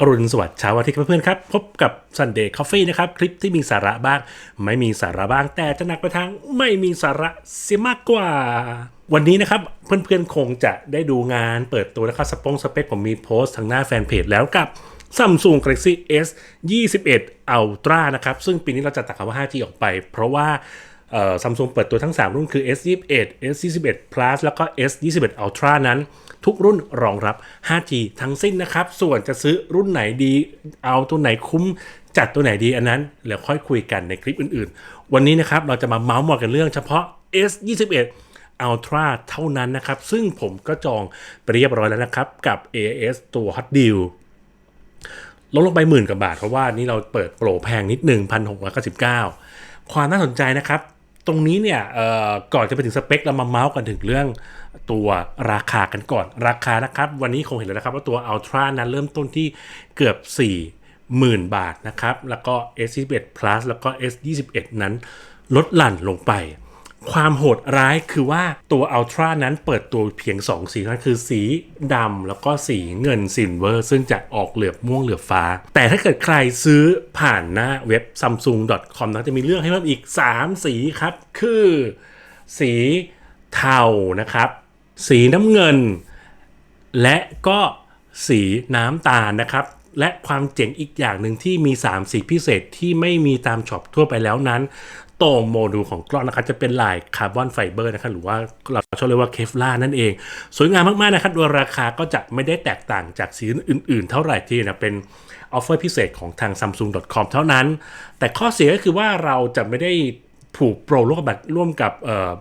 อรุณสวัสดิ์เช้าวันอาที่เพื่อนๆครับ พบกับ Sunday Coffee นะครับ คลิปที่มีสาระบ้าง ไม่มีสาระบ้างแต่จะหนักไปทางไม่มีสาระเสียมากกว่า วันนี้นะครับ เพื่อนๆคงจะได้ดูงานเปิดตัวนะครับสปงสเปคผมมีโพสต์ทางหน้าแฟนเพจแล้วกับ Samsung Galaxy S 21 Ultra นะครับ ซึ่งปีนี้เราจะตัดคำว่า 5G ออกไป เพราะว่า ซัมซุงเปิดตัวทั้ง 3 รุ่นคือ S21 S21 Plus แล้วก็ S21 Ultra นั้น ทุกรุ่นรองรับ 5G ทั้งสิ้นนะครับ ส่วนจะซื้อรุ่นไหนดี เอาตัวไหนคุ้มจัดตัวไหนดีอันนั้นแล้วค่อยคุยกันในคลิปอื่นๆ วันนี้นะครับเราจะมาเมาส์มอยกันเรื่องเฉพาะ S21 Ultra เท่านั้นนะครับ ซึ่งผมก็จองไปเรียบร้อยแล้วนะครับ กับ AS ตัว Hot Deal ลดลงไปหมื่นกว่าบาท เพราะว่านี่เราเปิดโปรแพงนิดหนึ่งพันหกร้อยเก้าสิบเก้าความน่าสนใจนะครับ ตรงนี้เนี่ยก่อนจะไปถึงสเปค เรามาเมาส์กันถึงเรื่องตัวราคากันก่อน ราคานะครับ วันนี้คงเห็นแล้วนะครับว่าตัว Ultra นั้นเริ่มต้นที่เกือบ 40,000 บาทนะครับ แล้วก็ S21 Plus แล้วก็ S21 นั้นลดหลั่นลงไป ความโหดร้ายคือว่าตัว Ultra นั้นเปิดตัวเพียง 2 สีนั่นคือสีดำแล้วก็สีเงินซิลเวอร์ ซึ่งจะออกเหลือบม่วงเหลือบฟ้า แต่ถ้าเกิดใครซื้อผ่านหน้าเว็บ samsung.com นะจะมีเรื่องให้เพิ่มอีก 3 สีครับ คือ สีเทานะครับ สีน้ำเงิน และก็สีน้ำตาลนะครับและความเจ๋งอีกอย่างหนึ่งที่มี 3 สีพิเศษที่ไม่มีตามช็อปทั่วไปแล้วนั้น ตรงโมดูลของกล้องนะครับจะเป็นลายคาร์บอนไฟเบอร์นะครับหรือว่าเราชอบเรียกว่าเคฟลานั่นเอง สวยงามมากๆนะครับโดยราคาก็จะไม่ได้แตกต่างจากสีอื่นๆ เท่าไหร่ที่นะเป็นออฟเฟอร์พิเศษของทาง samsung.com เท่านั้น แต่ข้อเสียก็คือว่าเราจะไม่ได้ผูกโปรร่วมกับร่วมกับ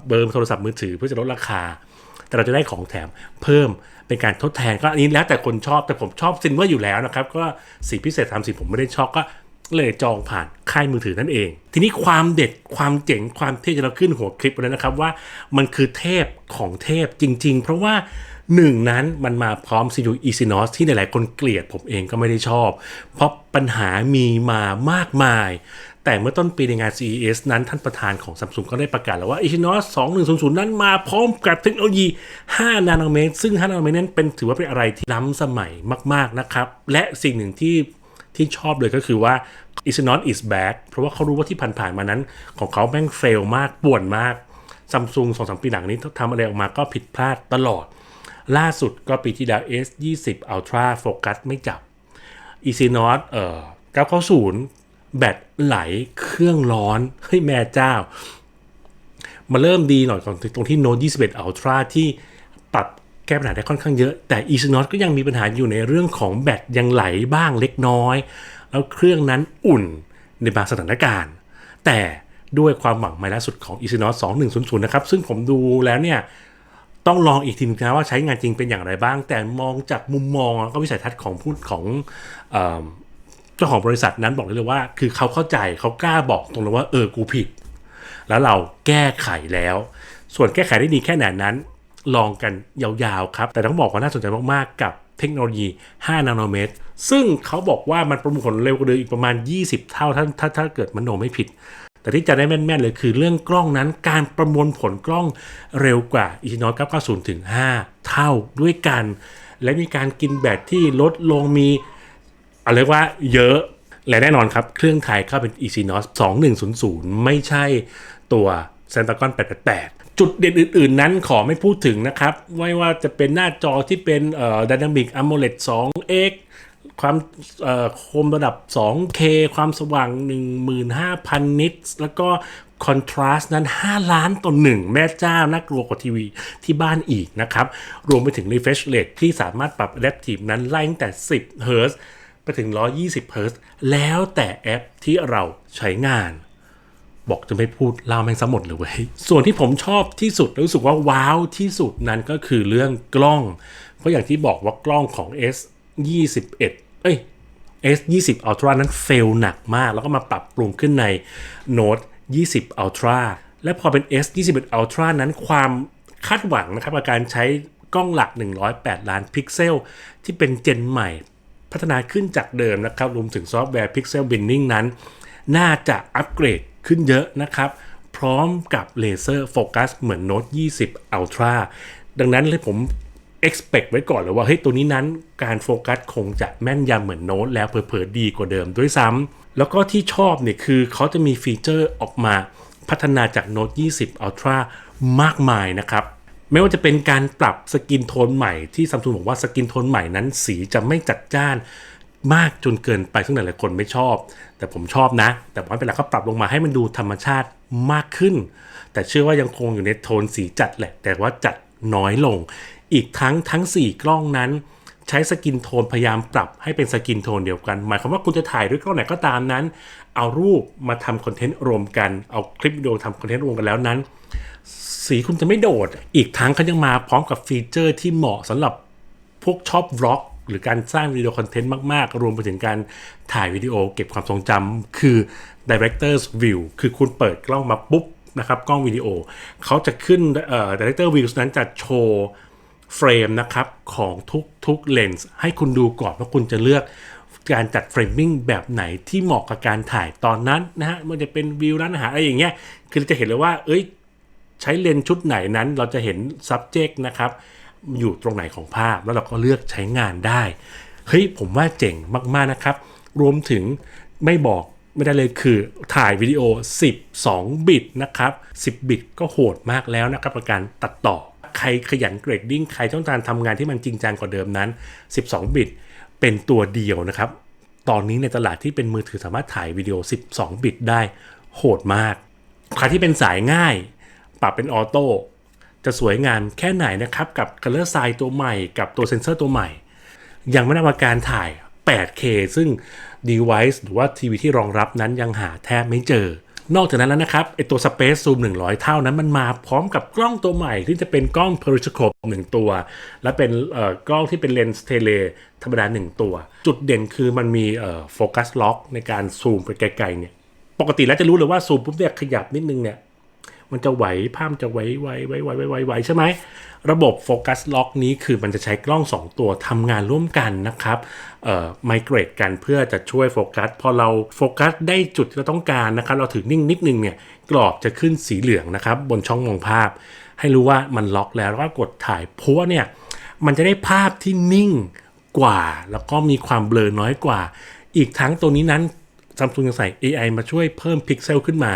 เบอร์โทรศัพท์มือถือเพื่อจะลดราคา แต่เราจะได้ของแถมเพิ่มเป็นการทดแทนก็อันนี้แล้วแต่คนชอบแต่ผมชอบซินเวอร์อยู่แล้วนะครับก็สีพิเศษทำสีผมไม่ได้ชอบก็ เลยจองผ่านค่ายมือถือนั่นเอง ทีนี้ความเด็ดความเจ๋งความเทพจะเราขึ้นหัวคลิปแล้วนะครับว่ามันคือเทพของเทพจริง ๆ เพราะว่าหนึ่งนั้นมันมาพร้อม CPU Exynos ที่หลายๆคนเกลียดผมเองก็ไม่ได้ชอบ เพราะปัญหามีมามากมาย แต่เมื่อต้นปีในงาน CES นั้นท่านประธานของ Samsung ก็ได้ประกาศแล้วว่า Exynos 2100 นั้นมาพร้อมกับเทคโนโลยี 5 นาโนเมตร ซึ่ง 5 นาโนเมตรนั้นเป็นถือว่าเป็นอะไรที่ล้ำสมัยมาก ๆ นะครับ และสิ่งหนึ่งที่ ที่ชอบเลยก็คือว่า is not is back เพราะว่าเขารู้ว่าที่ผ่านๆมานั้น ของเขาแม่งเฟลมากป่วนมากซัมซุงสองสามปีหลังนี้ทำอะไรออกมาก็ผิดพลาดตลอด ล่าสุดก็ปีที่แล้ว S 20 Ultra โฟกัสไม่จับ e x y n o s เอ่อ990 แบตไหลเครื่องร้อนเฮ้ยแม่เจ้า มาเริ่มดีหน่อยก่อนตรงที่ Note 21 Ultra ที่ปรับ แก้ปัญหาได้ค่อนข้างเยอะ แต่ e x y n o s ก็ยังมีปัญหาอยู่ในเรื่องของแบตยังไหลบ้างเล็กน้อย แล้วเครื่องนั้นอุ่นในบางสถานการณ์ แต่ด้วยความหวังใหม่ล่าสุดของ e x y n o s 2100 นะครับ ซึ่งผมดูแล้วเนี่ย ต้องลองอีกทีนึงนะว่าใช้งานจริงเป็นอย่างไรบ้าง แต่มองจากมุมมองแล้วก็วิสัยทัศน์ของผู้ของเจ้าของบริษัทนั้นบอกเลยว่า คือเขาเข้าใจเขากล้าบอกตรงเลยว่าเออกูผิด แล้วเราแก้ไขแล้ว ส่วนแก้ไขได้ดีแค่ไหนนั้น ลองกันยาวๆครับ แต่ต้องบอกว่าน่าสนใจมากๆกับเทคโนโลยี 5 นาโนเมตร ซึ่งเขาบอกว่ามันประมวลผลเร็วกว่าเดิมอีกประมาณ 20 เท่าถ้าถ้าถ้าเกิดมันโนไม่ผิด แต่ที่จะได้แม่นๆเลยคือเรื่องกล้องนั้นการประมวลผลกล้องเร็วกว่า e x y n o s 990ถึง5 เท่าด้วยกัน และมีการกินแบตที่ลดลงมีอะไรว่าเยอะและแน่นอนครับ เครื่องไทยเข้าเป็น e x y n o s 2100 ไม่ใช่ตัว Snapdragon 888 จุดเด่นอื่น ๆ นั้นขอไม่พูดถึงนะครับ ไม่ว่าจะเป็นหน้าจอที่เป็นเอ่อ Dynamic AMOLED 2X ความคมระดับ 2K ความสว่าง 15,000 นิตแล้วก็คอนทราสต์นั้น 5 ล้านต่อ1แม่เจ้าน่ากลัวกว่าทีวีที่บ้านอีกนะครับ รวมไปถึง refresh rate ที่สามารถปรับ adaptive นั้นไล่ตั้งแต่ 10เฮิร์ไปถึง 120เฮิร์แล้วแต่แอปที่เราใช้งาน บอกจะไม่พูดเล่าแม่งซะหมดเลยเว้ยส่วนที่ผมชอบที่สุดรู้สึกว่าว้าวที่สุดนั้นก็คือเรื่องกล้อง เพราะอย่างที่บอกว่ากล้องของ S 21เอ้ย S 20 Ultra นั้นเฟลหนักมาก แล้วก็มาปรับปรุงขึ้นใน Note 20 Ultra และพอเป็น S 21 Ultra นั้นความคาดหวังนะครับกับการใช้กล้องหลัก 108 ล้านพิกเซล ที่เป็นเจนใหม่ พัฒนาขึ้นจากเดิมนะครับรวมถึงซอฟต์แวร์ Pixel Binning นั้น น่าจะอัปเกรด ขึ้นเยอะนะครับ พร้อมกับเลเซอร์โฟกัสเหมือน Note 20 Ultra ดังนั้นเลยผม expect ไว้ก่อนเลยว่าเฮ้ยตัวนี้นั้นการโฟกัสคงจะแม่นยำเหมือนโน้ตแล้วเผลอๆดีกว่าเดิมด้วยซ้ำแล้วก็ที่ชอบเนี่ยคือเขาจะมีฟีเจอร์ออกมาพัฒนาจากโน้ต20 Ultra มากมายนะครับ ไม่ว่าจะเป็นการปรับสกินโทนใหม่ที่ซัมซุงบอกว่าสกินโทนใหม่นั้นสีจะไม่จัดจ้าน มากจนเกินไปซึ่งหลายๆคนไม่ชอบ แต่ผมชอบนะ แต่ว่าเป็นหลักเขาปรับลงมาให้มันดูธรรมชาติมากขึ้น แต่เชื่อว่ายังคงอยู่ในโทนสีจัดแหละ แต่ว่าจัดน้อยลง อีกทั้งทั้ง 4 กล้องนั้น ใช้สกินโทนพยายามปรับให้เป็นสกินโทนเดียวกัน หมายความว่าคุณจะถ่ายด้วยกล้องไหนก็ตามนั้น เอารูปมาทำคอนเทนต์รวมกัน เอาคลิปวิดีโอทำคอนเทนต์รวมกันแล้วนั้น สีคุณจะไม่โดด อีกทั้งเขายังมาพร้อมกับฟีเจอร์ที่เหมาะสำหรับพวกชอบวล็อก หรือการสร้างวิดีโอคอนเทนต์มากๆ รวมไปถึงการถ่ายวิดีโอเก็บความทรงจำคือ director's view คือคุณเปิดกล้องมาปุ๊บนะครับกล้องวิดีโอเขาจะขึ้นเอ่อ director view นั้นจะโชว์เฟรมนะครับของทุกทุกเลนส์ให้คุณดูก่อนว่าคุณจะเลือกการจัดเฟรมมิ่งแบบไหนที่เหมาะกับการถ่ายตอนนั้นนะฮะมันจะเป็นวิวร้านอาหารอะไรอย่างเงี้ยคือจะเห็นเลยว่า เอ้ย ใช้เลนส์ชุดไหนนั้นเราจะเห็น subject นะครับ อยู่ตรงไหนของภาพ แล้วเราก็เลือกใช้งานได้เฮ้ยผมว่าเจ๋งมากๆนะครับ รวมถึงไม่บอกไม่ได้เลยคือถ่ายวิดีโอ 12 บิตนะครับ 10 บิตก็โหดมากแล้วนะครับกับการตัดต่อ ใครขยันเกรดดิ้งใครต้องการทำงานที่มันจริงจังกว่าเดิมนั้น 12 บิตเป็นตัวเดียวนะครับ ตอนนี้ในตลาดที่เป็นมือถือสามารถถ่ายวิดีโอ 12 บิตได้โหดมาก ใครที่เป็นสายง่าย ปรับเป็นออโต้ จะสวยงามแค่ไหนนะครับกับ Color s i ตัวใหม่กับตัวเซนเซอร์ตัวใหม่ ยังไม่นับว่าการถ่าย 8K ซึ่ง device หรือว่าทีวีที่รองรับนั้นยังหาแทบไม่เจอ นอกจากนั้นแล้วนะครับไอตัว Space Zoom 100 เท่านั้นมันมาพร้อมกับกล้องตัวใหม่ ที่จะเป็นกล้อง periscope 1 ตัว และเป็นเอ่อกล้องที่เป็นเลนส์เทเลธรรมดา 1 ตัว จุดเด่นคือมันมีเอ่อโฟกัสล็อกในการซูมไปไกลๆเนี่ยปกติแล้วจะรู้เลยว่าซูมปุ๊บเนี่ยขยับนิดนึงเนี่ย มันจะไหวภาพมันจะไหวไหวไหวไหวไหวไหวใช่ไหมระบบโฟกัสล็อกนี้คือมันจะใช้กล้อง 2 ตัวทำงานร่วมกันนะครับเอ่อไมเกรดกันเพื่อจะช่วยโฟกัสพอเราโฟกัสได้จุดที่เราต้องการนะครับเราถือนิ่งนิดนึงเนี่ยกรอบจะขึ้นสีเหลืองนะครับบนช่องมองภาพ ให้รู้ว่ามันล็อกแล้วแล้วก็กดถ่ายเพราะว่าเนี่ยมันจะได้ภาพที่นิ่งกว่า แล้วก็มีความเบลอน้อยกว่า อีกทั้งตัวนี้นั้นซัมซุงยังใส่ AI มาช่วยเพิ่มพิกเซลขึ้นมา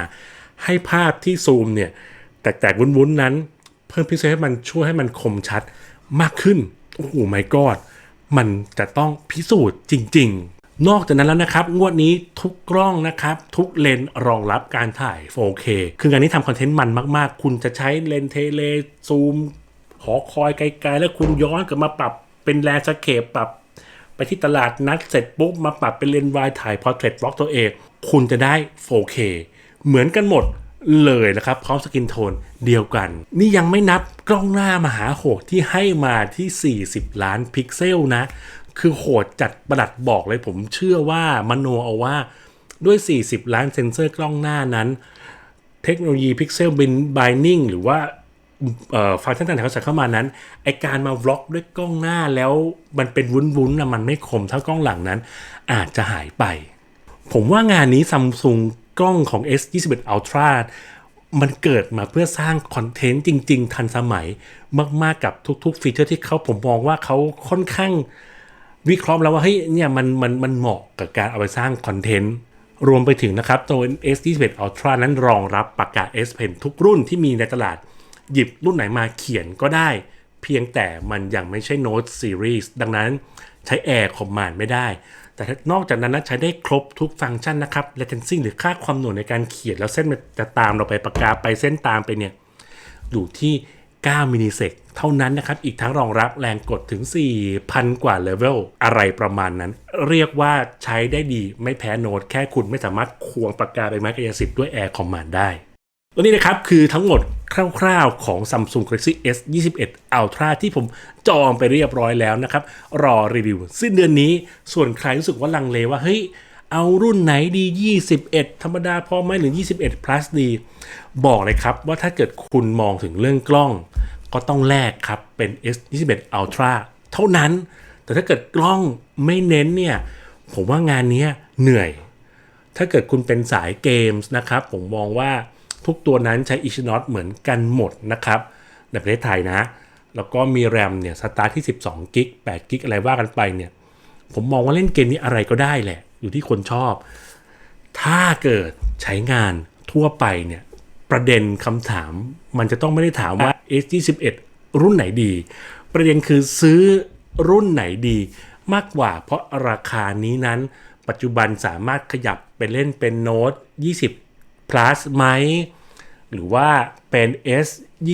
ให้ภาพที่ซูมเนี่ยแตกๆวุ้นๆนั้น เพิ่มพิเซลให้มันช่วยให้มันคมชัดมากขึ้น โอ้โหไม่กอดมันจะต้องพิสูจน์จริง ๆ นอกจากนั้นแล้วนะครับ งวดนี้ทุกกล้องนะครับ ทุกเลนรองรับการถ่าย 4K คืองานนี้ทำคอนเทนต์มันมากๆ คุณจะใช้เลนเทเลซูม หอคอยไกลๆ แล้วคุณย้อนกลับมาปรับเป็นแลนสเคปปรับไปที่ตลาดนัดเสร็จปุ๊บมาปรับเป็นเลนวายถ่ายพอร์เทรตบล็อกตัวเอง คุณจะได้ 4K เหมือนกันหมดเลยนะครับพร้อมสกินโทนเดียวกัน นี่ยังไม่นับกล้องหน้ามหาโหดที่ให้มาที่ 40 ล้านพิกเซลนะ คือโหดจัดประดัดบอกเลยผมเชื่อว่ามโนเอาว่าด้วย 40 ล้านเซ็นเซอร์กล้องหน้านั้น เทคโนโลยีพิกเซลบินบ i นิ่งหรือว่าเอ่อฟังก์ชันต่างๆเขาใส่เข้ามานั้นไอการมาบล็อกด้วยกล้องหน้าแล้วมันเป็นวุ้นๆนะมันไม่คมเท่ากล้องหลังนั้น อาจจะหายไป ผมว่างานนี้ซัมซุง กล้องของ S21 Ultra มันเกิดมาเพื่อสร้างคอนเทนต์จริง ๆ ทันสมัยมาก ๆ กับทุก ๆ ฟีเจอร์ที่เขาผมมองว่าเขาค่อนข้างวิเคราะห์แล้วว่าเฮ้ยเนี่ยมันมันมันเหมาะกับการเอาไปสร้างคอนเทนต์รวมไปถึงนะครับตัว S21 Ultra นั้นรองรับปากกา S Pen ทุกรุ่นที่มีในตลาดหยิบรุ่นไหนมาเขียนก็ได้ เพียงแต่มันยังไม่ใช่ Note Series ดังนั้นใช้ Air Command ไม่ได้ แต่นอกจากนั้นนะใช้ได้ครบทุกฟังก์ชันนะครับ latency หรือค่าความหน่วงในการเขียนแล้วเส้นมันจะตามเราไปปากกาไปเส้นตามไปเนี่ยอยู่ที่ 9 มิลลิเซกเท่านั้นนะครับ อีกทั้งรองรับแรงกดถึง 4,000 กว่าเลเวลอะไรประมาณนั้น เรียกว่าใช้ได้ดีไม่แพ้โน้ตแค่คุณไม่สามารถควงปากกาไปไม้กายสิทธิ์ด้วย Air Command ได้ตัวนี้นะครับคือทั้งหมด คร่าวๆของ Samsung Galaxy S 21 Ultra ที่ผมจองไปเรียบร้อยแล้วนะครับ รอรีวิว สิ้นเดือนนี้ส่วนใครรู้สึกว่าลังเลว่าเฮ้ยเอารุ่นไหนดี 21 ธรรมดาพอไหมหรือ 21 plus ดี บอกเลยครับว่าถ้าเกิดคุณมองถึงเรื่องกล้อง ก็ต้องแลกครับเป็น S 21 Ultra เท่านั้น แต่ถ้าเกิดกล้องไม่เน้นเนี่ย ผมว่างานนี้เหนื่อย ถ้าเกิดคุณเป็นสายเกมส์นะครับ ผมมองว่า ทุกตัวนั้นใช้ Exynos เหมือนกันหมดนะครับในประเทศไทยนะ แล้วก็มีแรมเนี่ยสตาร์ทที่ 12กิก8กิกอะไรว่ากันไปเนี่ย ผมมองว่าเล่นเกมนี้อะไรก็ได้แหละ อยู่ที่คนชอบ ถ้าเกิดใช้งานทั่วไปเนี่ย ประเด็นคำถามมันจะต้องไม่ได้ถามว่า S21 รุ่นไหนดี ประเด็นคือซื้อรุ่นไหนดีมากกว่า เพราะราคานี้นั้น ปัจจุบันสามารถขยับไปเล่นเป็นโน้ต20 plus ไหมหรือว่าเป็น S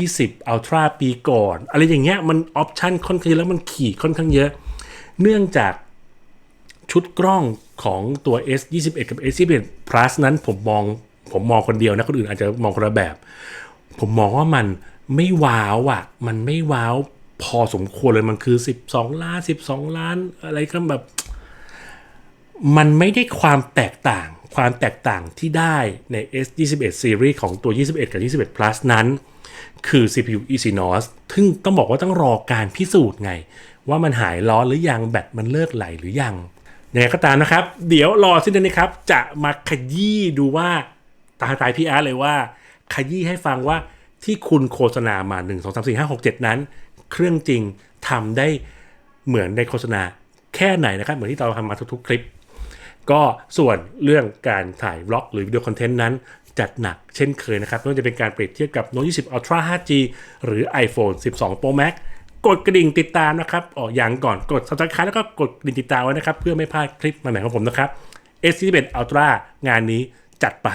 20 Ultra ปีก่อน อะไรอย่างเงี้ยมันออปชันค่อนข้างเยอะแล้วมันขี่ค่อนข้างเยอะ เนื่องจากชุดกล้องของตัว S 21กับ S 21 plus นั้นผมมองผมมองคนเดียวนะคนอื่นอาจจะมองคนละแบบ ผมมองว่ามันไม่ว้าวอะ มันไม่ว้าวพอสมควรเลยมันคือ 12 ล้าน 12 ล้านอะไรก็แบบ มันไม่ได้ความแตกต่าง ความแตกต่างที่ได้ใน S 21 Series ของตัว 21 กับ 21 plus นั้น คือ CPU Exynos ซึ่งต้องบอกว่าต้องรอการพิสูจน์ไง ว่ามันหายร้อหรือยัง แบตมันเลิกไหลหรือยังยังไงก็ตามนะครับ เดี๋ยวรอสิ้นเดือนนี้ครับ จะมาขยี้ดูว่าตาตายพี่อาร์เลยว่า ขยี้ให้ฟังว่าที่คุณโฆษณามา 1 2 3 4 5 6 7 นั้น เครื่องจริงทำได้เหมือนในโฆษณาแค่ไหนนะครับ เหมือนที่เราทำมาทุกๆ คลิป ก็ส่วนเรื่องการถ่ายบล็อกหรือวิดีโอคอนเทนต์นั้นจัดหนักเช่นเคยนะครับไม่ว่าจะเป็นการเปรียบเทียบกับ Note 20 Ultra 5G หรือ iPhone 12 Pro Max กดกระดิ่งติดตามนะครับออกอย่างก่อนกด subscribe แล้วก็กดกระดิ่งติดตามไว้นะครับ เพื่อไม่พลาดคลิปใหม่ๆของผมนะครับ S21 Ultra งานนี้จัดไป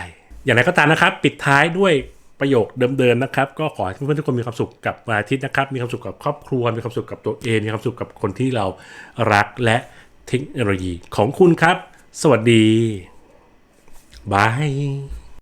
อย่างไรก็ตามนะครับ ปิดท้ายด้วยประโยคเดิมๆนะครับ ก็ขอให้เพื่อนๆทุกคนมีความสุขกับวันอาทิตย์นะครับ มีความสุขกับครอบครัว มีความสุขกับตัวเอง มีความสุขกับคนที่เรารักและเทคโนโลยีของคุณครับ สวัสดี บาย